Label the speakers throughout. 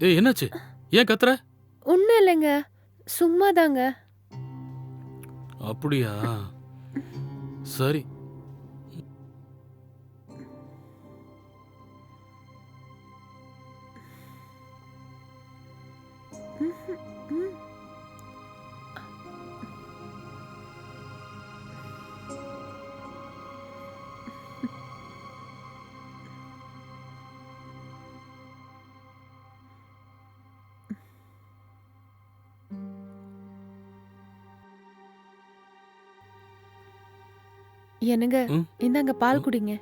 Speaker 1: ஏய் என்னாச்சு? ஏன் கத்துற?
Speaker 2: ஒன்றும் இல்லைங்க. சும்மா தாங்க
Speaker 1: அப்படியா? சரி.
Speaker 2: என்னங்க. இந்தாங்க பால் குடிங்க.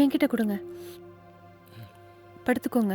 Speaker 2: என்கிட்ட கொடுங்க. படுத்துக்கோங்க.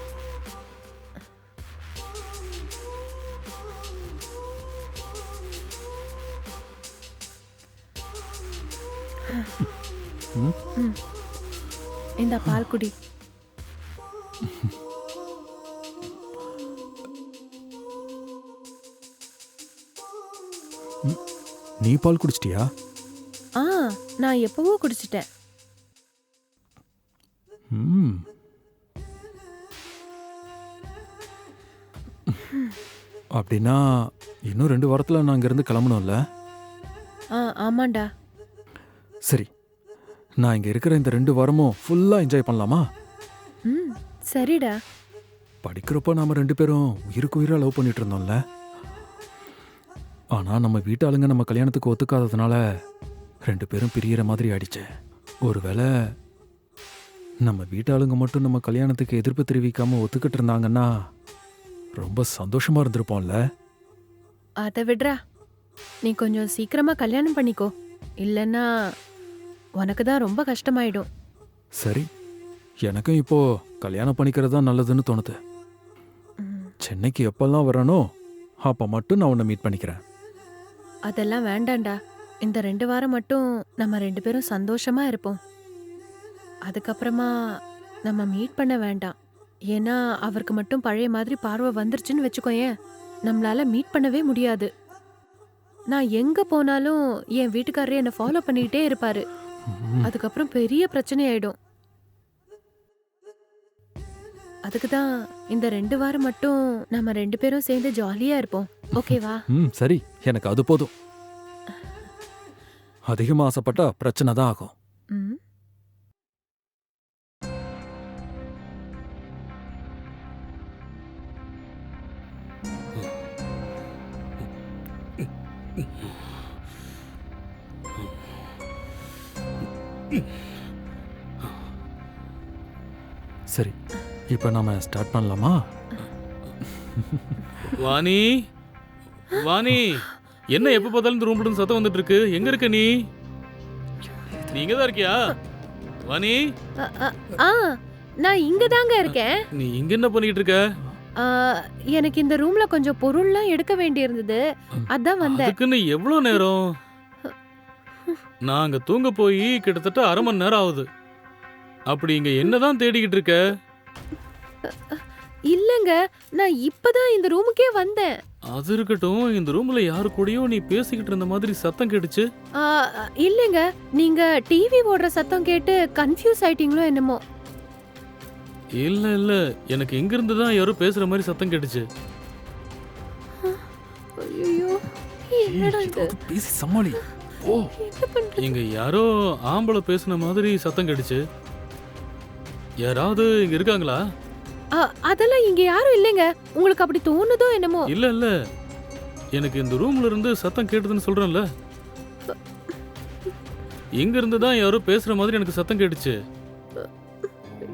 Speaker 2: இந்த பால் குடி.
Speaker 3: நீ பால் குடிச்சிட்டியா?
Speaker 2: ஆ நான் எப்பவோ குடிச்சிட்டேன்.
Speaker 3: ம். அப்படின்னா இன்னும் ரெண்டு வாரத்தில் நான் இங்கேருந்து கிளம்பணும்ல?
Speaker 2: ஆ ஆமாண்டா.
Speaker 3: நான் இங்கே இருக்கிற இந்த ரெண்டு வாரமும் ஃபுல்லாக என்ஜாய் பண்ணலாமா?
Speaker 2: ம் சரிடா.
Speaker 3: படிக்கிறப்போ நாம ரெண்டு பேரும் உயிருக்கு உயிராக லவ் பண்ணிட்டு இருந்தோம்ல. ஆனால் நம்ம வீட்டாளுங்க நம்ம கல்யாணத்துக்கு ஒத்துக்காததுனால ரெண்டு பேரும் பிரியற மாதிரி ஆயிடுச்சு. ஒருவேளை நம்ம வீட்டாளுங்க மட்டும் நம்ம கல்யாணத்துக்கு எதிர்ப்பு தெரிவிக்காம ஒத்துக்கிட்டு இருந்தாங்கன்னா ரொம்ப சந்தோஷமா இருந்திருப்போம்ல.
Speaker 2: அதை விடுறா. நீ கொஞ்சம் சீக்கிரமா கல்யாணம் பண்ணிக்கோ. இல்லைன்னா உனக்கு தான் ரொம்ப கஷ்டமாயிடும்.
Speaker 3: சரி. எனக்கும் இப்போ கல்யாணம் பண்ணிக்கிறது தான் நல்லதுன்னு தோணுது. சென்னைக்கு எப்பெல்லாம் வரனோ அப்போ மட்டும் நான் உன்னை மீட் பண்ணிக்கிறேன்.
Speaker 2: அதெல்லாம் வேண்டாம்டா இந்த ரெண்டு வாரம் மட்டும் நம்ம ரெண்டு பேரும் சந்தோஷமா இருப்போம். அதுக்கப்புறமா நம்ம மீட் பண்ண வேண்டாம். ஏன்னா அவருக்கு மட்டும் பழைய மாதிரி பார்வை வந்துருச்சுன்னு வச்சுக்கோயேன். நம்மளால மீட் பண்ணவே முடியாது. நான் எங்க போனாலும் என் வீட்டுக்காரரே என்னை ஃபாலோ பண்ணிக்கிட்டே இருப்பாரு. அதுக்கப்புறம் பெரிய பிரச்சனை ஆயிடும் அதுக்கு தான் இந்த ரெண்டு வாரம் மட்டும் நம்ம ரெண்டு பேரும் சேர்ந்து ஜாலியா இருப்போம். ஓகேவா?
Speaker 3: ம் சரி. எனக்கு அது போதும். அதிகமாக ஆசைப்பட்டா பிரச்சனை தான் ஆகும். சரி இப்போ நாம ஸ்டார்ட் பண்ணலாமா?
Speaker 1: வாணி வாணி. என்ன எப்ப பார்த்தாலும் இந்த ரூம்ல இருந்து சத்தம் வந்துட்டு இருக்கு எங்க இருக்க நீ? நீ இங்க தான் இருக்கியா வாணி
Speaker 2: ஆ நான் இங்க தாங்க இருக்கேன்.
Speaker 1: நீ இங்க என்ன பண்ணிட்டு இருக்க?
Speaker 2: எனக்கு இந்த ரூம்ல கொஞ்சம் பொருள்லாம் எடுக்க வேண்டியிருந்தது. அதான் வந்தேன்.
Speaker 1: அதுக்குன்னு எவ்வளவு நேரம்? நான் அங்க தூங்க போய் கிட்டத்தட்ட அரை மணி நேரம் ஆகுது. அப்படி இங்க என்னதான் தேடிக்கிட்டு இருக்க?
Speaker 2: இல்லங்க நான் இப்பதான் இந்த ரூமுக்கே வந்தேன்.
Speaker 1: அது இருக்கட்டும் இந்த ரூம்ல யாரு கூடயோ நீ பேசிக்கிட்டு இருந்த மாதிரி சத்தம் கேட்டுச்சு.
Speaker 2: ஆ, இல்லைங்க நீங்க டிவி ஓடுற சத்தம் கேட்டு கன்ஃபியூஸ் ஆயிட்டீங்களோ என்னமோ.
Speaker 1: இல்ல இல்ல எனக்கு எங்க இருந்து தான் யாரோ பேசுற மாதிரி சத்தம் கேட்டுச்சு.
Speaker 2: ஐயோ என்னடா இது?
Speaker 3: பேசி சமாளி. ஓ
Speaker 1: இங்க யாரோ ஆம்பளை பேசுன மாதிரி சத்தம் கேட்டுச்சு. யாராவது இங்க இருக்காங்களா?
Speaker 2: ஆ, அதெல்லாம் இங்க யாரும் இல்லைங்க. உங்களுக்கு அப்படி தோணுதோ என்னமோ?
Speaker 1: இல்ல இல்ல. எனக்கு இந்த ரூம்ல இருந்து சத்தம் கேட்டதுன்னு சொல்றேன்ல. இங்க இருந்து தான் யாரோ பேசுற மாதிரி எனக்கு சத்தம் கேட்டுச்சு.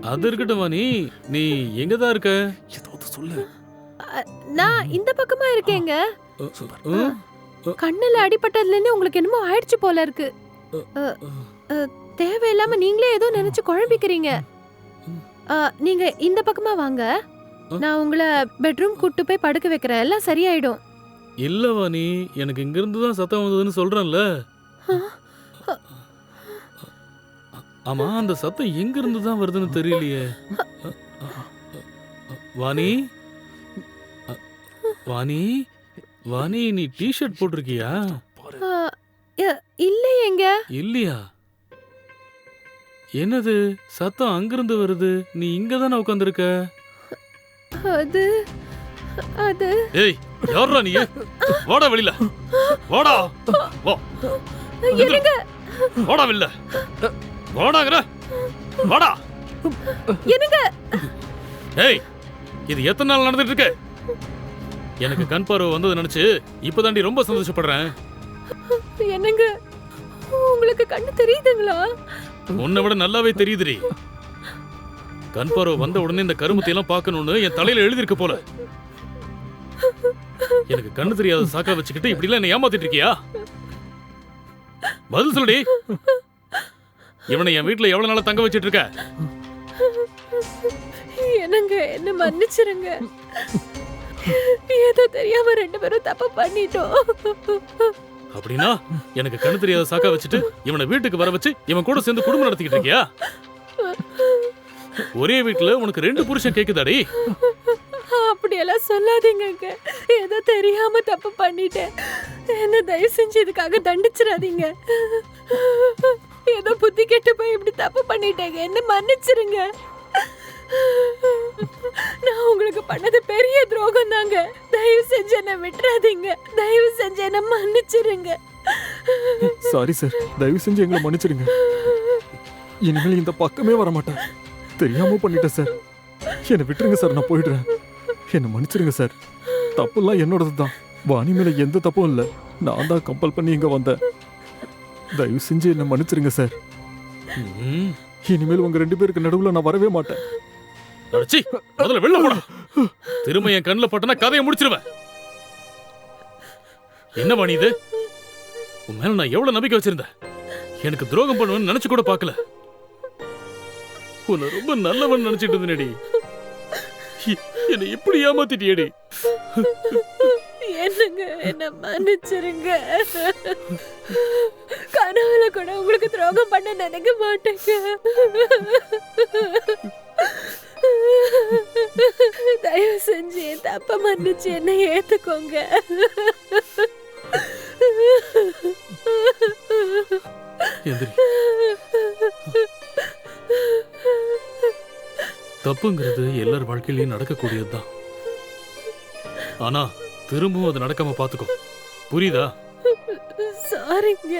Speaker 1: அது இருக்கட்டும் வாணி நீ எங்க தான் இருக்க?
Speaker 3: ஏதாவது சொல்லு.
Speaker 2: நான் இந்த பக்கமா இருக்கேங்க? கண்ணுல அடிபட்டதுல இருந்து உங்களுக்கு என்னமோ ஆயிடுச்சு போல இருக்கு. தேவையில்லாம நீங்களே ஏதோ நினைச்சு குழம்பிக்கிறீங்க. நீங்க இந்த பக்கமா வாங்க. நான் உங்களை பெட்ரூம் கூட்டு போய் படுக்க வைக்கிறேன். எல்லாம் சரியாயிடும்.
Speaker 1: இல்ல வாணி. எனக்கு இங்க இருந்து தான் சத்தம் வந்ததுன்னு சொல்றேன்ல. ஆமா அந்த சத்தம் எங்க இருந்து தான் வருதுன்னு தெரியலையே. வாணி. வாணி. வாணி நீ டி-ஷர்ட் போட்டிருக்கியா?
Speaker 2: இல்லையேங்க
Speaker 1: இல்லையா? என்னது? சத்தம் அங்கிருந்து வருது. நீ இங்க தானே உட்காந்துருக்க
Speaker 2: அது அது.
Speaker 1: ஏய் யாரா நீ? வாடா வெளியில. வாடா. வா.
Speaker 2: என்னங்க?
Speaker 1: வாடா வெளில வாடாங்கற. வாடா.
Speaker 2: என்னங்க?
Speaker 1: ஏய் இது எத்தனை நாள் நடந்துட்டு இருக்கு? எனக்கு கண் பார்வை வந்தது நினைச்சு இப்பதாண்டி ரொம்ப சந்தோஷப்படுறேன்.
Speaker 2: என்னங்க? உங்களுக்கு கண்ணு தெரியுதுங்களா?
Speaker 1: உன்னை விட நல்லாவே தெரியுதுடி. கண் பார்வை வந்த உடனே இந்த கருமத்தை எல்லாம் பார்க்கணும்னு என் தலையில எழுதிருக்கு போல. எனக்கு கண்ணு தெரியாத சாக்கா வச்சுக்கிட்டு இப்படி எல்லாம் என்ன ஏமாத்திட்டு இருக்கியா? பதில் சொல்லுடி. இவனை என் வீட்டுல எவ்வளவு நாளா தங்க வச்சிட்டு இருக்க?
Speaker 2: என்னங்க என்ன மன்னிச்சிருங்க. ஏதோ தெரியாம ரெண்டு பேரும் தப்பு பண்ணிட்டோம்.
Speaker 1: அப்படின்னா எனக்கு கண்ணு தெரியாத சாக்கா வச்சுட்டு இவனை வீட்டுக்கு வர வச்சு இவன் கூட சேர்ந்து குடும்பம் நடத்திக்கிட்டு இருக்கியா? ஒரே வீட்டுல உனக்கு ரெண்டு புருஷன் கேக்குதாடி?
Speaker 2: அப்படியெல்லாம் சொல்லாதீங்கங்க. ஏதோ தெரியாம தப்பு பண்ணிட்டேன். என்ன தயவு செஞ்சு இதுக்காக தண்டிச்சிடாதீங்க. ஏதோ புத்தி கெட்டு போய் இப்படி தப்பு பண்ணிட்டேங்க. என்ன மன்னிச்சிருங்க. நான் உங்களுக்கு பண்ணது பெரிய துரோகம் தாங்க தயவு செஞ்சு என்ன விட்டுறாதீங்க. தயவு செஞ்சு என்ன மன்னிச்சிருங்க.
Speaker 3: சாரி சார் தயவு செஞ்சு எங்களை மன்னிச்சிடுங்க இனிமேல் இந்த பக்கமே வர மாட்டேன் தெரியாம பண்ணிட்டேன் சார் என்னை விட்டுருங்க சார் நான் போயிடுறேன். என்னை மன்னிச்சிடுங்க சார் தப்புலாம் என்னோடது தான் வாணி மேல எந்த தப்பும் இல்லை. நான் தான் கம்பல் பண்ணி இங்க வந்தேன். தயவு செஞ்சு என்னை மன்னிச்சிடுங்க சார் இனிமேல் உங்க ரெண்டு பேருக்கு நடுவுல நான் வரவே மாட்டேன்.
Speaker 1: அடச்சி, முதல்ல வெளில போடா. திரும்ப என் கண்ணுல பட்டனா கதையை முடிச்சிருவேன். என்ன பண்ணி இது? உன் மேல நான் எவ்வளவு நம்பிக்கை வச்சிருந்தேன்? எனக்கு துரோகம் பண்ணுவேன்னு நினைச்சு கூட பார்க்கல. உன்னை ரொம்ப நல்லவன் நினைச்சிட்டு இருந்தேனடி. என்னை இப்படி ஏமாத்திட்டியடி.
Speaker 2: என்னங்க என்ன மன்னிச்சிருங்க. கனவுல கூட உங்களுக்கு துரோகம் பண்ண நினைக்க மாட்டேங்க. தயவு செஞ்சு என் தப்ப மன்னிச்சு என்ன ஏத்துக்கோங்க.
Speaker 1: தப்புங்கிறது எல்லார் வாழ்க்கையிலயும் நடக்கக்கூடியதுதான். ஆனா திரும்பவும் அது நடக்காம பாத்துக்கோ. புரியுதா?
Speaker 2: சாரிங்க